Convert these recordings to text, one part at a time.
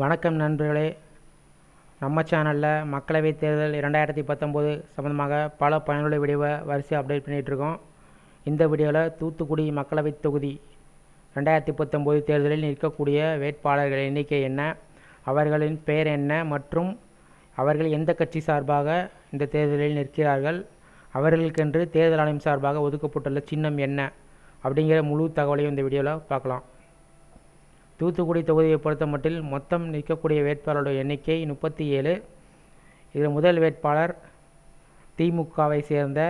வணக்கம் நண்பர்களே. நம்ம சேனலில் மக்களவைத் தேர்தல் இரண்டாயிரத்தி பத்தொம்போது சம்மந்தமாக பல பயனுள்ள வீடியோவை வரிசையாக அப்டேட் பண்ணிகிட்ருக்கோம் இந்த வீடியோவில் தூத்துக்குடி மக்களவைத் தொகுதி ரெண்டாயிரத்தி பத்தொம்போது தேர்தலில் நிற்கக்கூடிய வேட்பாளர்கள் எண்ணிக்கை என்ன? அவர்களின் பெயர் என்ன? மற்றும் அவர்கள் எந்த கட்சி சார்பாக இந்த தேர்தலில் நிற்கிறார்கள்? அவர்களுக்கென்று தேர்தல் ஆணையம் சார்பாக ஒதுக்கப்பட்டுள்ள சின்னம் என்ன? அப்படிங்கிற முழு தகவலையும் இந்த வீடியோவில் பார்க்கலாம். தூத்துக்குடி தொகுதியை பொறுத்தமட்டில் மொத்தம் நிற்கக்கூடிய வேட்பாளருடைய எண்ணிக்கை முப்பத்தி ஏழு. இதில் முதல் வேட்பாளர் திமுகவை சேர்ந்த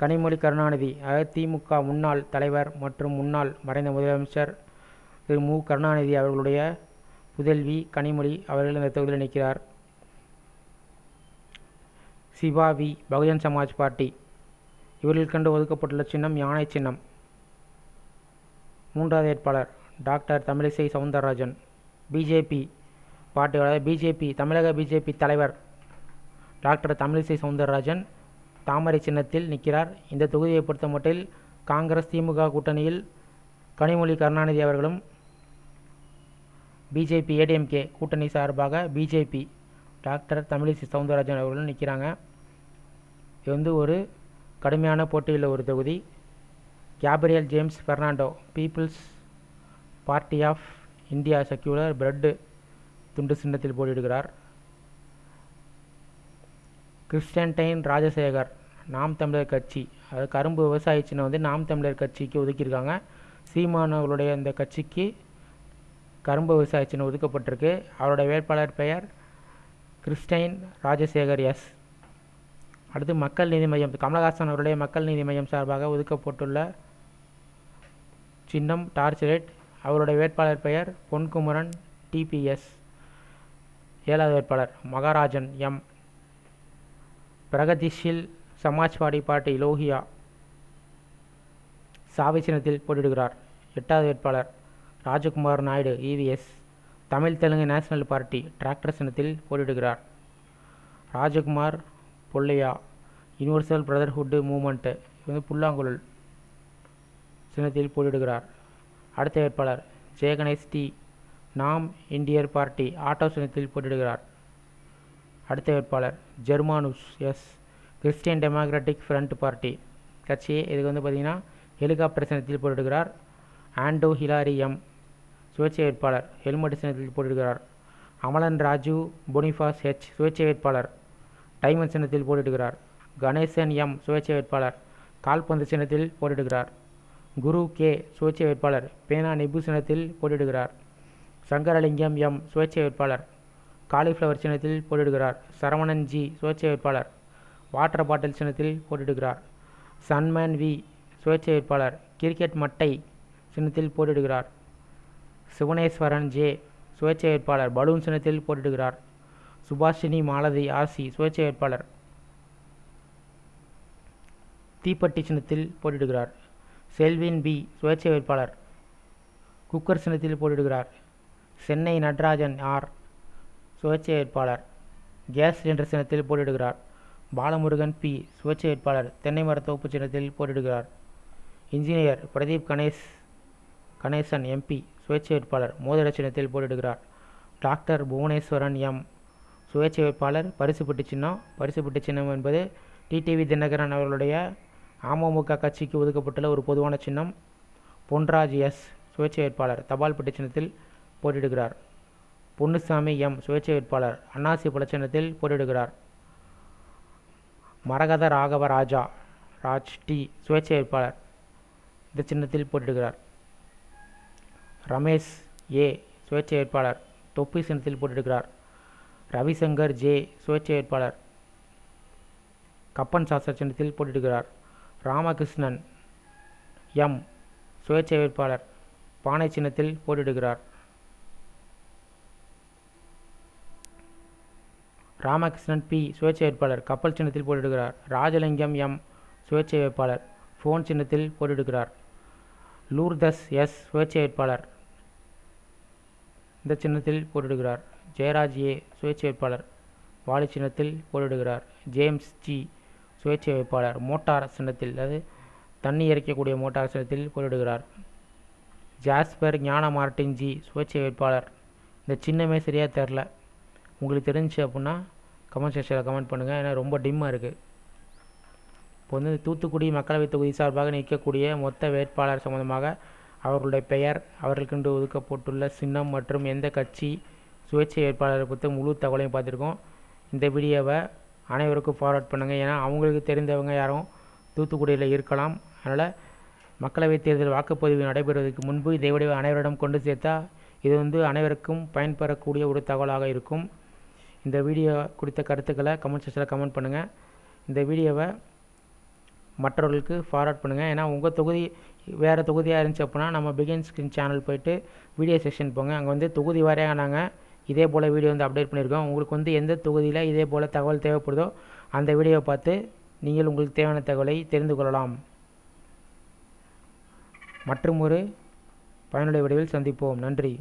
கனிமொழி கருணாநிதி அதாவது திமுக முன்னாள் தலைவர் மற்றும் முன்னாள் மறைந்த முதலமைச்சர் திரு மு. கருணாநிதி அவர்களுடைய புதல்வி கனிமொழி அவர்கள் இந்த தொகுதியில் நிற்கிறார். சிவாவி பகுஜன் சமாஜ் பார்ட்டி. இவர்களுக்கென்று ஒதுக்கப்பட்டுள்ள சின்னம் யானை சின்னம். மூன்றாவது வேட்பாளர். டாக்டர் தமிழிசை சவுந்தரராஜன் பிஜேபி பார்ட்டியோட பிஜேபி தமிழக பிஜேபி தலைவர் டாக்டர் தமிழிசை சவுந்தரராஜன் தாமரை சின்னத்தில் நிற்கிறார். இந்த தொகுதியை பொறுத்த மட்டில் காங்கிரஸ் திமுக கூட்டணியில் கனிமொழி கருணாநிதி அவர்களும் பிஜேபி ஏடிஎம்கே கூட்டணி சார்பாக பிஜேபி டாக்டர் தமிழிசை சவுந்தரராஜன் அவர்களும் நிற்கிறாங்க. இது வந்து ஒரு கடுமையான போட்டியில் ஒரு தொகுதி. Gabriel James Fernando people's party of India secular bread துண்டு சின்னத்தில் போட்டியிடுகிறார். கிறிஸ்டன்டைன் ராஜசேகர் நாம் தமிழர் கட்சி. அது கரும்பு விவசாய சின்னம் வந்து நாம் தமிழர் கட்சிக்கு ஒதுக்கியிருக்காங்க. சீமான் அவர்களுடைய இந்த கட்சிக்கு கரும்பு விவசாய சின்னம் ஒதுக்கப்பட்டிருக்கு. அவருடைய வேட்பாளர் பெயர் கிறிஸ்டைன் ராஜசேகர் எஸ். அடுத்து மக்கள் நீதி மையம் கமலஹாசன் அவருடைய மக்கள் நீதி மையம் சார்பாக ஒதுக்கப்பட்டுள்ள சின்னம் டார்ச் லைட் அவருடைய வேட்பாளர் பெயர் பொன்குமரன் டிபிஎஸ் ஏழாவது வேட்பாளர் மகாராஜன் எம். பிரகதிஷில் சமாஜ்வாடி பார்ட்டி லோகியா சாவி சின்னத்தில் போட்டியிடுகிறார். எட்டாவது வேட்பாளர் Rajakumar Naidu EVS Tamil Telugu national party tractor சின்னத்தில் போட்டியிடுகிறார். ராஜகுமார் பொல்லையா யூனிவர்சல் பிரதர்ஹுட்டு மூமெண்ட்டு இது வந்து புல்லாங்குழல் சின்னத்தில் போட்டியிடுகிறார். அடுத்த வேட்பாளர் ஜெயகணேஷ் டி. நாம் இந்தியர் பார்ட்டி ஆட்டோ சின்னத்தில் போட்டியிடுகிறார். அடுத்த வேட்பாளர் Germanus S. Christian democratic front party. கட்சியே இதுக்கு வந்து பார்த்திங்கன்னா ஹெலிகாப்டர் சின்னத்தில் போட்டியிடுகிறார் ஆண்டோ ஹிலாரி எம். சுயேட்சை வேட்பாளர் ஹெல்மெட் சின்னத்தில் போட்டியிடுகிறார். அமலன் ராஜு பொனிஃபாஸ் ஹெச் சுயேட்சை வேட்பாளர் டைமண்ட் சின்னத்தில் போட்டியிடுகிறார். கணேசன் எம். சுயேட்சை வேட்பாளர் கால்பந்து சின்னத்தில் போட்டியிடுகிறார். குரு கே சுயேட்சை வேட்பாளர் பேனா நிபு சின்னத்தில் போட்டியிடுகிறார். சங்கரலிங்கம் எம் சுயேட்சை வேட்பாளர். காலிஃப்ளவர் சின்னத்தில் போட்டியிடுகிறார். சரவணன் ஜி சுயேட்சை வேட்பாளர். வாட்டர் பாட்டில் சின்னத்தில் போட்டியிடுகிறார். சன்மேன் வி சுயேட்சை வேட்பாளர். கிரிக்கெட் மட்டை சின்னத்தில் போட்டியிடுகிறார். சிவனேஸ்வரன் ஜே சுயேட்சை வேட்பாளர். பலூன் சின்னத்தில் போட்டியிடுகிறார். சுபாஷினி மாலதி ஆசி சுயேட்சை வேட்பாளர். தீப்பட்டி சின்னத்தில் போட்டியிடுகிறார். செல்வின் பி. சுயேட்சை வேட்பாளர். குக்கர் சின்னத்தில் போட்டியிடுகிறார். சென்னை நடராஜன் ஆர். சுயேட்சை வேட்பாளர். கேஸ் சிலிண்டர் சின்னத்தில் போட்டியிடுகிறார். பாலமுருகன் பி. சுயேட்சை வேட்பாளர். தென்னை மரத்தோப்பு சின்னத்தில் போட்டியிடுகிறார். இன்ஜினியர் பிரதீப் கணேஷ் கணேசன் எம்பி சுயேட்சை வேட்பாளர். மோதிர சின்னத்தில் போட்டியிடுகிறார். Doctor Bhuvaneswaran M. சுயேட்சை வேட்பாளர். பரிசுப்பட்டு சின்னம். பரிசுப்பட்டு சின்னம் என்பது டிடிவி தினகரன் அவர்களுடைய அமமுக கட்சிக்கு ஒதுக்கப்பட்டுள்ள ஒரு பொதுவான சின்னம் பொன்ராஜ் எஸ். சுயேட்சை வேட்பாளர். தபால் பெட்டி சின்னத்தில் போட்டியிடுகிறார். பொன்னுசாமி எம். சுயேட்சை வேட்பாளர். அன்னாசி பல போட்டியிடுகிறார். மரகத ராகவ ராஜா ராஜ் டி. சுயேட்சை வேட்பாளர். இந்த சின்னத்தில் போட்டியிடுகிறார். ரமேஷ் ஏ. சுயேட்சை வேட்பாளர். தொப்பி சின்னத்தில் போட்டியிடுகிறார். ரவிசங்கர் ஜே. சுயேட்சை வேட்பாளர். கப்பன் சாஸ்திர சின்னத்தில் போட்டியிடுகிறார். ராமகிருஷ்ணன் எம். சுயேட்சை வேட்பாளர். பானை சின்னத்தில் போட்டியிடுகிறார். ராமகிருஷ்ணன் பி. சுயேட்சை வேட்பாளர். கப்பல் சின்னத்தில் போட்டியிடுகிறார். ராஜலிங்கம் எம். சுயேட்சை வேட்பாளர். ஃபோன் சின்னத்தில் போட்டியிடுகிறார். Lourdes S. சுயேட்சை வேட்பாளர். இந்த சின்னத்தில் போட்டியிடுகிறார். ஜெயராஜ் ஏ. சுயேட்சை வேட்பாளர். வாலி சின்னத்தில் போட்டியிடுகிறார். James G. சுயேட்சை வேட்பாளர் மோட்டார் சின்னத்தில் அதாவது தண்ணி இறைக்கக்கூடிய மோட்டார் சின்னத்தில் போட்டியிடுகிறார் ஜாஸ்பர் ஞான மார்டின் ஜி சுயேட்சை வேட்பாளர். இந்த சின்னமே சரியாக தெரில உங்களுக்கு தெரிஞ்சுச்சு அப்படின்னா கமெண்ட் செக்ஷனில் கமெண்ட் பண்ணுங்கள் ஏன்னா ரொம்ப டிம்மாக இருக்குது இப்போ வந்து தூத்துக்குடி மக்களவைத் தொகுதி சார்பாக நிற்கக்கூடிய மொத்த வேட்பாளர் சம்பந்தமாக அவர்களுடைய பெயர் அவர்களுக்கென்று ஒதுக்கப்பட்டுள்ள சின்னம் மற்றும் எந்த கட்சி சுயேட்சை வேட்பாளரை குறித்து முழு தகவலையும் பார்த்துருக்கோம். இந்த வீடியோவை அனைவருக்கும் ஃபார்வர்ட் பண்ணுங்கள் ஏன்னா அவங்களுக்கு தெரிந்தவங்க யாரும் தூத்துக்குடியில் இருக்கலாம். அதனால் மக்களவைத் தேர்தல் வாக்குப்பதிவு நடைபெறுவதற்கு முன்பு இதை விட அனைவரிடம் கொண்டு சேர்த்தா இது வந்து அனைவருக்கும் பயன்பெறக்கூடிய ஒரு தகவலாக இருக்கும். இந்த வீடியோ குறித்த கருத்துக்களை கமெண்ட் செக்ஷனில் கமெண்ட் பண்ணுங்கள் இந்த வீடியோவை மற்றவர்களுக்கு ஃபார்வர்ட் பண்ணுங்கள் ஏன்னா உங்கள் தொகுதி வேறு தொகுதியாக இருந்துச்சு அப்படின்னா நம்ம பிகின் ஸ்கிரீன் சேனல் போயிட்டு வீடியோ செக்ஷன் போங்க. அங்கே வந்து தொகுதி வாரியாக நாங்கள் இதே போல் வீடியோ வந்து அப்டேட் பண்ணியிருக்கோம். உங்களுக்கு வந்து எந்த தொகுதியில் இதே போல் தகவல் தேவைப்படுதோ அந்த வீடியோவை பார்த்து நீங்கள் உங்களுக்கு தேவையான தகவலை தெரிந்து கொள்ளலாம். மற்றும் ஒரு பயனுள்ள வடிவில் சந்திப்போம். நன்றி.